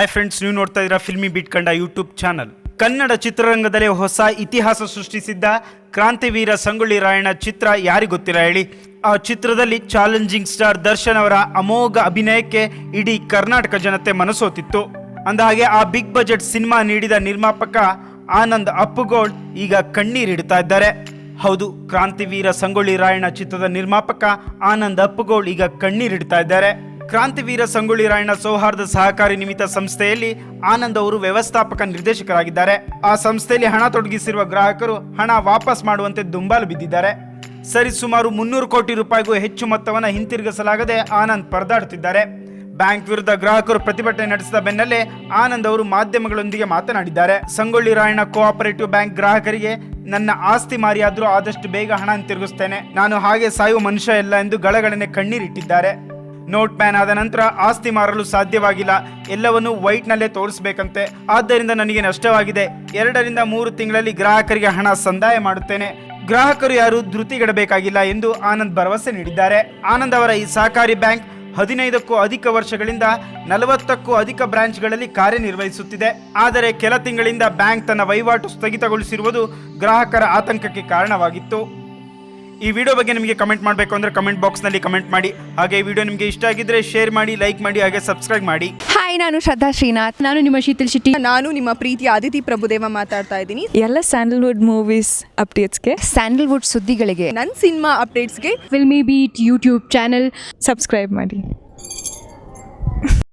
Hi friends ನೀವು ನೋಡ್ತಾ ಇದ್ದೀರಾ Filmibeat YouTube channel Kannada ಚಿತ್ರರಂಗದಲ್ಲಿ ಹೊಸ ಇತಿಹಾಸ ಸೃಷ್ಟಿಸಿದ್ದ ಕ್ರಾಂತಿವೀರ ಸಂಗೊಳ್ಳಿ ರಾಯಣ್ಣ ಚಿತ್ರ ಯಾರಿಗೆ ಗೊತ್ತಿಲ್ಲ ಹೇಳಿ? ಆ ಚಿತ್ರದಲ್ಲಿ ಚಾಲೆಂಜಿಂಗ್ ಸ್ಟಾರ್ ದರ್ಶನ್ ಅವರ ಅಮೋಘ ಅಭಿನಯಕ್ಕೆ ಇಡೀ ಕರ್ನಾಟಕ ಜನತೆ ಮನಸೋತಿತ್ತು ಅಂದಹಾಗೆ ಆ ಬಿಗ್ ಬಜೆಟ್ ಸಿನಿಮಾ ನೀಡಿದ ನಿರ್ಮಾಪಕ ಆನಂದ್ ಅಪ್ಪುಗೋಳ್ ಈಗ ಕಣ್ಣೀರಿಡ್ತಾ ಇದ್ದಾರೆ. ಹೌದು, ಕ್ರಾಂತಿವೀರ ಸಂಗೊಳ್ಳಿ ರಾಯಣ್ಣ ಚಿತ್ರದ ನಿರ್ಮಾಪಕ ಆನಂದ್ ಅಪ್ಪುಗೋಳ್ ಈಗ ಕಣ್ಣೀರಿಡ್ತಾ ಇದ್ದಾರೆ. ಕ್ರಾಂತಿವೀರ ಸಂಗೊಳ್ಳಿ ರಾಯಣ್ಣ ಸೌಹಾರ್ದ ಸಹಕಾರಿ ನಿಮಿತ್ತ ಸಂಸ್ಥೆಯಲ್ಲಿ ಆನಂದ್ ಅವರು ವ್ಯವಸ್ಥಾಪಕ ನಿರ್ದೇಶಕರಾಗಿದ್ದಾರೆ. ಆ ಸಂಸ್ಥೆಯಲ್ಲಿ ಹಣ ತೊಡಗಿಸಿರುವ ಗ್ರಾಹಕರು ಹಣ ವಾಪಸ್ ಮಾಡುವಂತೆ ದುಂಬಾಲು ಬಿದ್ದಿದ್ದಾರೆ. ಸರಿ, ಸುಮಾರು ಮುನ್ನೂರು ಕೋಟಿ ರೂಪಾಯಿಗೂ ಹೆಚ್ಚು ಮೊತ್ತವನ್ನು ಹಿಂತಿರುಗಿಸಲಾಗದೆ ಆನಂದ್ ಪರದಾಡುತ್ತಿದ್ದಾರೆ. ಬ್ಯಾಂಕ್ ವಿರುದ್ಧ ಗ್ರಾಹಕರು ಪ್ರತಿಭಟನೆ ನಡೆಸಿದ ಬೆನ್ನಲ್ಲೇ ಆನಂದ್ ಅವರು ಮಾಧ್ಯಮಗಳೊಂದಿಗೆ ಮಾತನಾಡಿದ್ದಾರೆ. ಸಂಗೊಳ್ಳಿ ರಾಯಣ್ಣ ಕೋಆಪರೇಟಿವ್ ಬ್ಯಾಂಕ್ ಗ್ರಾಹಕರಿಗೆ ನನ್ನ ಆಸ್ತಿ ಮಾರಿಯಾದರೂ ಆದಷ್ಟು ಬೇಗ ಹಣ ಹಿಂತಿರುಗಿಸ್ತೇನೆ. ನಾನು ಹಾಗೆ ಸಾಯುವ ಮನುಷ್ಯ ಇಲ್ಲ ಎಂದು ಗಳಗಳನೆ ಕಣ್ಣೀರಿಟ್ಟಿದ್ದಾರೆ. ನೋಟ್ ಬ್ಯಾನ್ ಆದ ನಂತರ ಆಸ್ತಿ ಮಾರಲು ಸಾಧ್ಯವಾಗಿಲ್ಲ. ಎಲ್ಲವನ್ನು ವೈಟ್ ನಲ್ಲೇ ತೋರಿಸಬೇಕಂತೆ. ಆದ್ದರಿಂದ ನನಗೆ ನಷ್ಟವಾಗಿದೆ. ಎರಡರಿಂದ ಮೂರು ತಿಂಗಳಲ್ಲಿ ಗ್ರಾಹಕರಿಗೆ ಹಣ ಸಂದಾಯ ಮಾಡುತ್ತೇನೆ. ಗ್ರಾಹಕರು ಯಾರು ಧೃತಿಗೆಡಬೇಕಾಗಿಲ್ಲ ಎಂದು ಆನಂದ್ ಭರವಸೆ ನೀಡಿದ್ದಾರೆ. ಆನಂದ್ ಅವರ ಈ ಸಹಕಾರಿ ಬ್ಯಾಂಕ್ ಹದಿನೈದಕ್ಕೂ ಅಧಿಕ ವರ್ಷಗಳಿಂದ ನಲವತ್ತಕ್ಕೂ ಅಧಿಕ ಬ್ರಾಂಚ್ಗಳಲ್ಲಿ ಕಾರ್ಯನಿರ್ವಹಿಸುತ್ತಿದೆ. ಆದರೆ ಕೆಲ ತಿಂಗಳಿಂದ ಬ್ಯಾಂಕ್ ತನ್ನ ವಹಿವಾಟು ಸ್ಥಗಿತಗೊಳಿಸಿರುವುದು ಗ್ರಾಹಕರ ಆತಂಕಕ್ಕೆ ಕಾರಣವಾಗಿತ್ತು. ಈ ವಿಡಿಯೋ ಬಗ್ಗೆ ನಿಮಗೆ ಕಮೆಂಟ್ ಮಾಡಬೇಕು ಅಂದ್ರೆ ಕಮೆಂಟ್ ಬಾಕ್ಸ್ನಲ್ಲಿ ಕಮೆಂಟ್ ಮಾಡಿ. ಹಾಗೆ ಈ ವಿಡಿಯೋ ನಿಮಗೆ ಇಷ್ಟ ಆಗಿದ್ರೆ ಶೇರ್ ಮಾಡಿ ಲೈಕ್ ಮಾಡಿ ಹಾಗೆ ಸಬ್ಸ್ಕ್ರೈಬ್ ಮಾಡಿ. ಹಾಯ್ ನಾನು ಶ್ರದ್ಧಾ ಶ್ರೀನಾಥ್. ನಾನು ನಿಮ್ಮ ಶೀತಲ್ ಶೆಟ್ಟಿ. ನಾನು ನಿಮ್ಮ ಪ್ರೀತಿ ಆದಿತಿ ಪ್ರಭುದೇವ ಮಾತಾಡ್ತಾ ಇದ್ದೀನಿ. ಎಲ್ಲ ಸ್ಯಾಂಡಲ್ವುಡ್ ಮೂವೀಸ್ ಅಪ್ಡೇಟ್ಸ್ಗೆ ಸ್ಯಾಂಡಲ್ವುಡ್ ಸುದ್ದಿಗಳಿಗೆ. ನನ್ನ ಸಿನಿಮಾ ಅಪ್ಡೇಟ್ಸ್ಗೆ filmy beet YouTube channel subscribe ಮಾಡಿ.